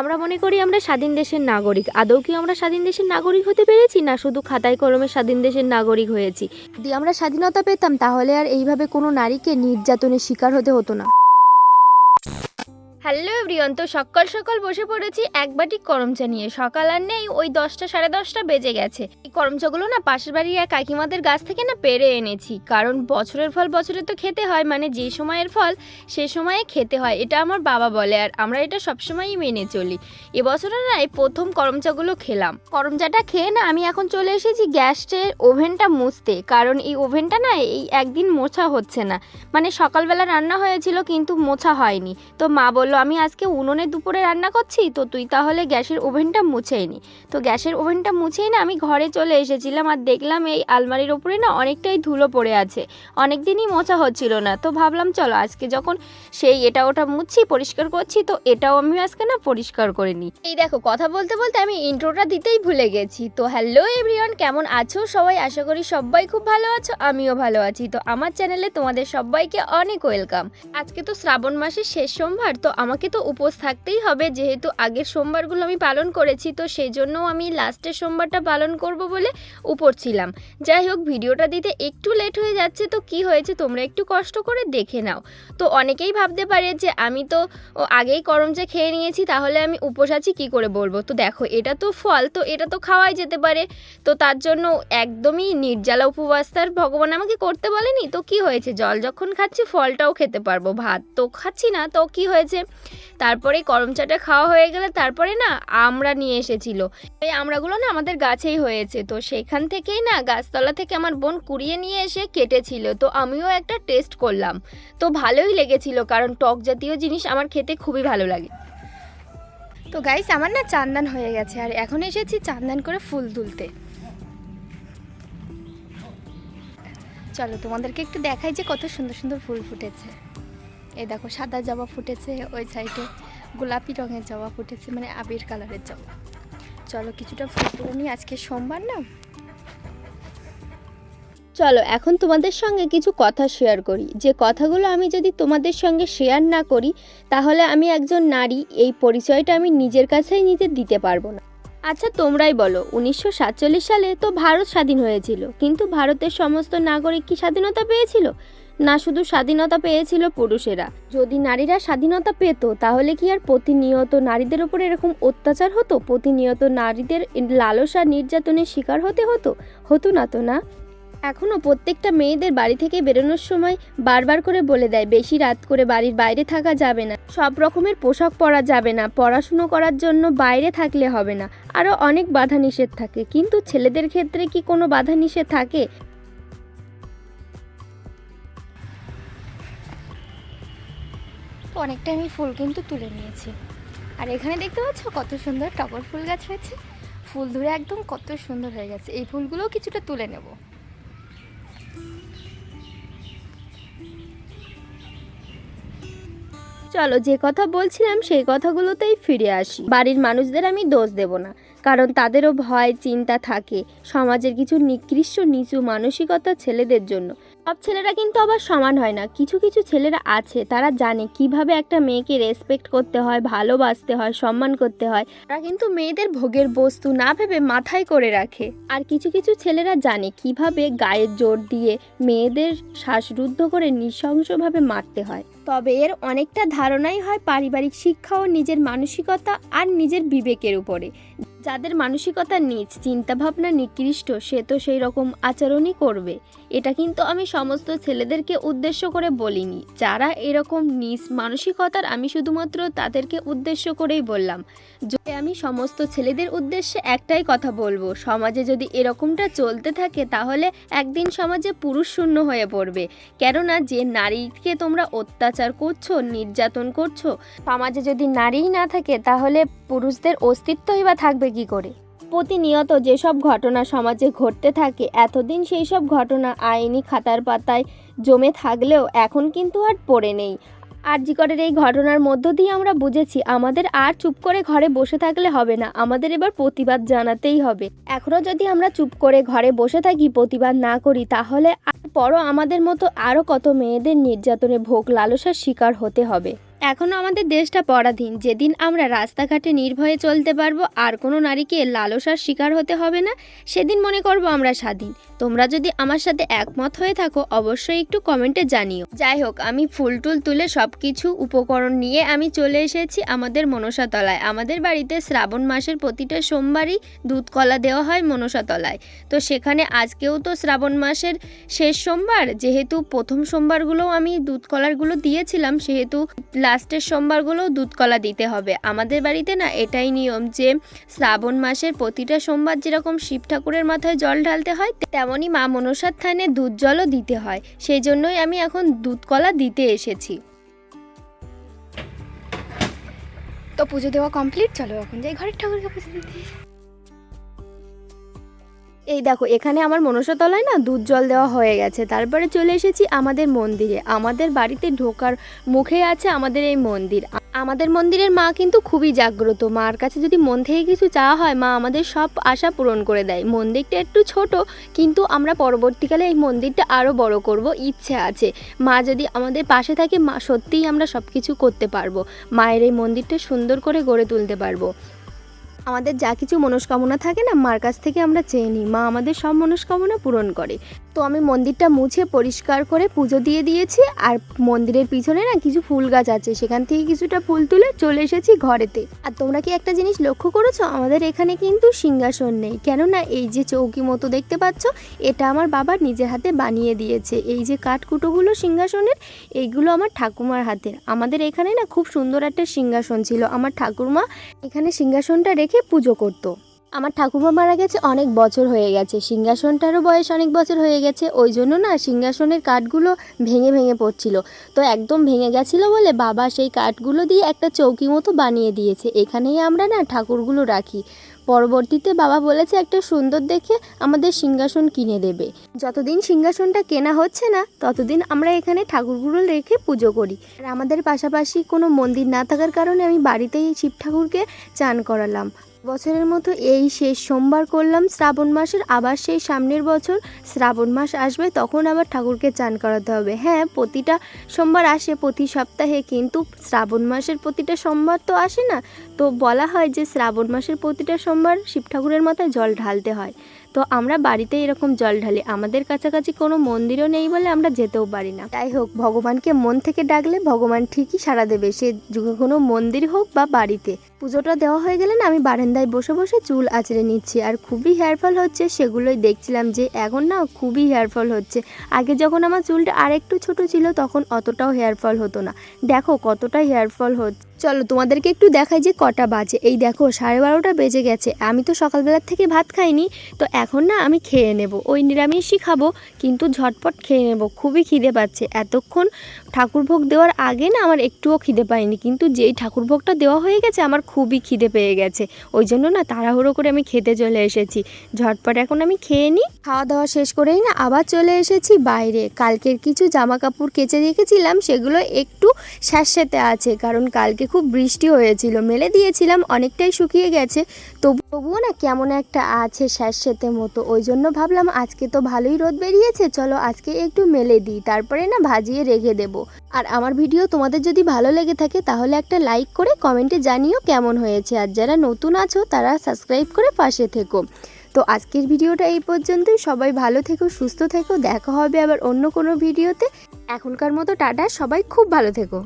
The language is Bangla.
আমরা মনে করি আমরা স্বাধীন দেশের নাগরিক। আদৌ কি আমরা স্বাধীন দেশের নাগরিক হতে পেরেছি না শুধু খাতায় কলমে স্বাধীন দেশের নাগরিক হয়েছি? যদি আমরা স্বাধীনতা পেতাম, তাহলে আর এইভাবে কোনো নারীকে নির্যাতনের শিকার হতে হতো না। হ্যালো এভরিওয়ান, তো সকাল সকাল বসে পড়েছি এক বাটি করম চা নিয়ে। সকাল আর নেই, ওই দশটা সাড়ে দশটা বেজে গেছে। এই করম চাগুলো না পাশের বাড়ির এক কাকিমাদের গাছ থেকে না পেরে এনেছি। কারণ বছরের ফল বছরে তো খেতে হয় মানে যে সময়ের ফল সে সময়ে খেতে হয়, এটা আমার বাবা বলে। আর আমরা এটা সবসময়ই মেনে চলি। এবছরে না এই প্রথম করম চাগুলো খেলাম। করম চাটা খেয়ে না আমি এখন চলে এসেছি গ্যাসের ওভেনটা মুছতে। কারণ এই ওভেনটা না এই একদিন মোছা হচ্ছে না। মানে সকালবেলা রান্না হয়েছিল, কিন্তু মোছা হয়নি। তো মা বলল আমি আজকে উনুনে দুপুরে রান্না করছি, তো তুই তাহলে গ্যাসের ওভেনটা মুছেই নি। তো গ্যাসের ওভেনটা মুছেই না আমি ঘরে চলে এসেছিলাম আর দেখলাম এই আলমারির ওপরে না অনেকটাই ধুলো পড়ে আছে। অনেক দিনই মোছা হচ্ছিল না। তো ভাবলাম, চলো, আজকে যখন সেই এটা ওটা মুছছি, পরিষ্কার করছি, তো এটাও আমি আজকে না পরিষ্কার করে নিই এই দেখো, কথা বলতে বলতে আমি ইন্ট্রোটা দিতেই ভুলে গেছি। তো হ্যালো এভরিওয়ান, কেমন আছো সবাই? আশা করি সবাই খুব ভালো আছো, আমিও ভালো আছি। তো আমার চ্যানেলে তোমাদের সবাইকে অনেক ওয়েলকাম। আজকে তো শ্রাবণ মাসের শেষ সোমবার, তো আমাকে তো উপোস থাকতেই হবে, যেহেতু আগের সোমবারগুলো আমি পালন করেছি, তো সেই জন্য আমি লাস্টের সোমবারটা পালন করব বলে উপর ছিলাম। যাই হোক, ভিডিওটা দিতে একটু লেট হয়ে যাচ্ছে, তো কি হয়েছে তোমরা একটু কষ্ট করে দেখে নাও। তো অনেকেই ভাবতে পারে যে আমি তো আগেই করম চা খেয়ে নিয়েছি, তাহলে আমি উপোস আছি, কী করে বলব? তো দেখো, এটা তো ফল, তো এটা তো খাওয়াই যেতে পারে। তো তার জন্য একদমই নির্জালা উপবাস, তার ভগবান আমাকে করতে বলেনি। তো কি হয়েছে? জল যখন খাচ্ছি, ফলটাও খেতে পারব। ভাত তো খাচ্ছি না, তো কি হয়েছে? তারপরে করম চাটা খাওয়া হয়ে গেলে তারপরে না আমরা নিয়ে এসেছিল। এই আমড়াগুলো না আমাদের গাছেই হয়েছে, তো সেখান থেকেই না গাছতলা থেকে আমার বোন কুড়িয়ে নিয়ে এসে কেটেছিল, তো আমিও একটা টেস্ট করলাম। তো ভালোই লেগেছিল, কারণ টক জাতীয় জিনিস আমার খেতে খুবই ভালো লাগে। তো গাইস আমার না চান্দান হয়ে গেছে, আর এখন এসেছি চান্দান করে ফুল তুলতে। চলো তোমাদেরকে একটু দেখাই যে কত সুন্দর সুন্দর ফুল ফুটেছে। এই দেখো সাদা জবা ফুটেছে ওই সাইডে, গোলাপি রঙের জবা ফুটেছে মানে আবির কালারের জবা। চলো কিছুটা ফুল তুলে নিই, আজকে সোমবার না? চলো, এখন তোমাদের সঙ্গে কিছু কথা শেয়ার করি। যে কথাগুলো আমি যদি তোমাদের সঙ্গে শেয়ার না করি, তাহলে আমি একজন নারী, এই পরিচয়টা আমি নিজের কাছেই নিজে দিতে পারব না। আচ্ছা তোমরাই বলো, উনিশশো সাতচল্লিশ সালে তো ভারত স্বাধীন হয়েছিল, কিন্তু ভারতের সমস্ত নাগরিক কি স্বাধীনতা পেয়েছিল? না শুধু স্বাধীনতা পেয়েছিল পুরুষেরা। যদি নারীরা স্বাধীনতা পেত, তাহলে কি আর প্রতিনিয়ত নারীদের উপর এরকম অত্যাচার হতো? প্রতিনিয়ত নারীদের লালসা নির্যাতনের শিকার হতে হতো? হতো না তো না? এখনও প্রত্যেকটা মেয়েদের বাড়ি থেকে বেরোনোর সময় বারবার করে বলে দেয়, বেশি রাত করে বাড়ির বাইরে থাকা যাবে না। সব রকমের পোশাক পরা যাবে না। পড়াশুনো করার জন্য বাইরে থাকলে হবে না। আরও অনেক বাধা নিষেধ থাকে। কিন্তু ছেলেদের ক্ষেত্রে কি কোনো বাধা নিষেধ থাকে? অনেকটা আমি ফুল কিন্তু তুলে নিয়েছি। আর এখানে দেখতে পাচ্ছ কত সুন্দর টগর ফুল গাছ হয়েছে। ফুল ধরে একদম কত সুন্দর হয়ে গেছে। এই ফুলগুলোও কিছুটা তুলে নেব। চলো যে কথা বলছিলাম সেই কথাগুলোতেই ফিরে আসি। বাড়ির মানুষদের আমি দোষ দেব না। কারণ তাদেরও ভয়, চিন্তা থাকে। সমাজের কিছু নিকৃষ্ট নিচু মানসিকতা ছেলেদের জন্য। সব ছেলেরা কিন্তু আবার সমান হয় না। কিছু কিছু ছেলেরা আছে, তারা জানে কীভাবে একটা মেয়েকে রেসপেক্ট করতে হয়, ভালোবাসতে হয়, সম্মান করতে হয়। তারা কিন্তু মেয়েদের ভোগের বস্তু না ভেবে মাথায় করে রাখে। আর কিছু কিছু ছেলেরা জানে কীভাবে গায়ের জোর দিয়ে মেয়েদের শ্বাসরুদ্ধ করে নৃশংসভাবে মারতে হয়। তবে এর অনেকটা ধারণাই হয় পারিবারিক শিক্ষা ও নিজের মানসিকতা আর নিজের বিবেকের উপরে। যাদের মানসিকতা নিচ, চিন্তাভাবনা নিকৃষ্ট, সে তো সেই রকম আচরণই করবে। এটা কিন্তু আমি সমস্ত ছেলেদেরকে উদ্দেশ্য করে বলিনি। যারা এরকম নিজ মানসিকতার, আমি শুধুমাত্র তাদেরকে উদ্দেশ্য করেই বললাম। যদি আমি সমস্ত ছেলেদের উদ্দেশ্যে একটাই কথা বলব, সমাজে যদি এরকমটা চলতে থাকে, তাহলে একদিন সমাজে পুরুষ শূন্য হয়ে পড়বে। কেননা, যে নারীকে তোমরা অত্যাচার করছ, নির্যাতন করছ, সমাজে যদি নারীই না থাকে, তাহলে পুরুষদের অস্তিত্বই বা থাকবে কি করে? প্রতিনিয়ত যেসব ঘটনা সমাজে ঘটতে থাকে, এতদিন সেই সব ঘটনা আইনি খাতার পাতায় জমে থাকলেও এখন কিন্তু আর পড়ে নেই। আরজিকরের এই ঘটনার মধ্য দিয়ে আমরা বুঝেছি, আমাদের আর চুপ করে ঘরে বসে থাকলে হবে না, আমাদের এবার প্রতিবাদ জানাতেই হবে। এখনও যদি আমরা চুপ করে ঘরে বসে থাকি, প্রতিবাদ না করি, তাহলে আর পরও আমাদের মতো আরও কত মেয়েদের নির্যাতনে ভোগ লালসার শিকার হতে হবে। এখনও আমাদের দেশটা পরাধীন। যেদিন আমরা রাস্তাঘাটে নির্ভয়ে চলতে পারব, আর কোনো নারীকে লালসার শিকার হতে হবে না, সেদিন মনে করব আমরা স্বাধীন। তোমরা যদি আমার সাথে একমত হয়ে থাকো, অবশ্যই একটু কমেন্টে জানিও। যাই হোক, আমি ফুল টুল তুলে সব কিছু উপকরণ নিয়ে আমি চলে এসেছি আমাদের মনসাতলায়। আমাদের বাড়িতে শ্রাবণ মাসের প্রতিটা সোমবারই দুধ কলা দেওয়া হয় মনসাতলায়। তো সেখানে আজকেও তো শ্রাবণ মাসের শেষ সোমবার। যেহেতু প্রথম সোমবারগুলোও আমি দুধ কলারগুলো দিয়েছিলাম, সেহেতু লাস্টের সোমবারগুলোও দুধ কলা দিতে হবে। আমাদের বাড়িতে না এটাই নিয়ম যে শ্রাবণ মাসের প্রতিটা সোমবার যেরকম শিব ঠাকুরের মাথায় জল ঢালতে হয়, তেমনই মা মনসার থানে দুধ জলও দিতে হয়। সেই জন্যই আমি এখন দুধ কলা দিতে এসেছি। তো পুজো দেওয়া কমপ্লিট চলো এখন যাই ঘরের ঠাকুরকে পুজো দিতে। এই দেখো, এখানে আমার মনসা তলায় না দুধ জল দেওয়া হয়ে গেছে। তারপরে চলে এসেছি আমাদের মন্দিরে। আমাদের বাড়িতে ঢোকার মুখে আছে আমাদের এই মন্দির। আমাদের মন্দিরের মা কিন্তু খুবই জাগ্রত। মার কাছে যদি মন থেকে কিছু চাওয়া হয়, মা আমাদের সব আশা পূরণ করে দেয়। মন্দিরটা একটু ছোট, কিন্তু আমরা পরবর্তীকালে এই মন্দিরটা আরও বড় করব, ইচ্ছে আছে। মা যদি আমাদের পাশে থাকে, মা সত্যিই আমরা সব কিছু করতে পারব। মায়ের এই মন্দিরটা সুন্দর করে গড়ে তুলতে পারব। আমাদের যা কিছু মনস্কামনা থাকে না, মার কাছ থেকে আমরা চেয়ে নিই। মা আমাদের সব মনস্কামনা পূরণ করে। তো আমি মন্দিরটা মুছে পরিষ্কার করে পুজো দিয়ে দিয়েছি। আর মন্দিরের পিছনে না কিছু ফুল গাছ আছে। সেখান থেকে কিছুটা ফুল তুলে চলে এসেছি ঘরেতে। আর তোমরা কি একটা জিনিস লক্ষ্য করেছ? আমাদের এখানে কিন্তু সিংহাসন নেই। কেননা এই যে চৌকি মতো দেখতে পাচ্ছ, এটা আমার বাবা নিজের হাতে বানিয়ে দিয়েছে। এই যে কাঠকুটোগুলো সিংহাসনের, এইগুলো আমার ঠাকুমার হাতের। আমাদের এখানে না খুব সুন্দর একটা সিংহাসন ছিল। আমার ঠাকুরমা এখানে সিংহাসনটা রেখে পুজো করতো। আমার ঠাকুমা মারা গেছে অনেক বছর হয়ে গেছে। সিংহাসনটারও বয়স অনেক বছর হয়ে গেছে, ওই জন্য না সিংহাসনের কাঠগুলো ভেঙে ভেঙে পড়ছিল। তো একদম ভেঙে গেছিল বলে বাবা সেই কাঠগুলো দিয়ে একটা চৌকি মতো বানিয়ে দিয়েছে। এখানেই আমরা না ঠাকুরগুলো রাখি। পরবর্তীতে বাবা বলেছে একটা সুন্দর দেখে আমাদের সিংহাসন কিনে দেবে। যতদিন সিংহাসনটা কেনা হচ্ছে না, ততদিন আমরা এখানে ঠাকুরগুলো রেখে পুজো করি। আর আমাদের পাশাপাশি কোনো মন্দির না থাকার কারণে আমি বাড়িতেই শিব ঠাকুরকে চান করালাম। বছরের মতো এই শেষ সোমবার করলাম শ্রাবণ মাসের, আবার সেই সামনের বছর শ্রাবণ মাস আসবে তখন আবার ঠাকুরকে চান করাতে হবে। হ্যাঁ প্রতিটা সোমবার আসে, প্রতি সপ্তাহে কিন্তু শ্রাবণ মাসের প্রতিটা সোমবার তো আসে না। তো বলা হয় যে শ্রাবণ মাসের প্রতিটা সোমবার শিব ঠাকুরের মাথায় জল ঢালতে হয়। তো আমরা বাড়িতে এরকম জল ঢালি। আমাদের কাছাকাছি কোনো মন্দিরও নেই বলে আমরা যেতেও পারি না। যাই হোক, ভগবানকে মন থেকে ডাকলে ভগবান ঠিকই সাড়া দেবে। সে যুগে কোনো মন্দির হোক বা বাড়িতে। পুজোটা দেওয়া হয়ে গেলে না আমি বারান্দায় বসে বসে চুল আঁচড়ে নিচ্ছি। আর খুবই হেয়ার ফল হচ্ছে, সেগুলোই দেখছিলাম যে এখন না খুবই হেয়ার ফল হচ্ছে। আগে যখন আমার চুলটা আরেকটু ছোট ছিল, তখন অতটাও হেয়ার ফল হতো না। দেখো কতটা হেয়ার ফল হচ্ছে। চলো তোমাদেরকে একটু দেখাই যে কটা বাজে। এই দেখো, সাড়ে বারোটা বেজে গেছে। আমি তো সকালবেলার থেকে ভাত খাইনি, তো এখন না আমি খেয়ে নেব। ওই নিরামিষই খাব, কিন্তু ঝটপট খেয়ে নেব। খুবই খিদে পাচ্ছে। এতক্ষণ ঠাকুর ভোগ দেওয়ার আগে না আমার একটুও খিদে পাইনি কিন্তু যেই ঠাকুর ভোগটা দেওয়া হয়ে গেছে, আমার খুবই খিদে পেয়ে গেছে। ওই জন্য না তাড়াহুড়ো করে আমি খেতে চলে এসেছি। ঝটপট এখন আমি খেয়ে নিই। খাওয়া দাওয়া শেষ করেই না আবার চলে এসেছি বাইরে। কালকের কিছু জামা কাপড় কেচে রেখেছিলাম, সেগুলো একটু স্যাঁতস্যাঁতে আছে, কারণ কালকে খুব বৃষ্টি হয়েছিল। মেলে দিয়েছিলাম, অনেকটাই শুকিয়ে গেছে। তবু তবুও না কেমন একটা আছে স্যাঁতস্যাঁতে মতো। ওই জন্য ভাবলাম, আজকে তো ভালোই রোদ বেরিয়েছে, চলো আজকে একটু মেলে দিই। তারপরে না ভাজিয়ে রেখে দেবো। আর আমার ভিডিও তোমাদের যদি ভালো লেগে থাকে, তাহলে একটা লাইক করে কমেন্টে জানিও কেমন হয়েছে। আর যারা নতুন আছো, তারা সাবস্ক্রাইব করে পাশে থেকো। তো আজকের ভিডিওটা এই পর্যন্তই। সবাই ভালো থেকো, সুস্থ থেকো। দেখা হবে আবার অন্য কোনো ভিডিওতে। এখনকার মতো টাটা, সবাই খুব ভালো থেকো।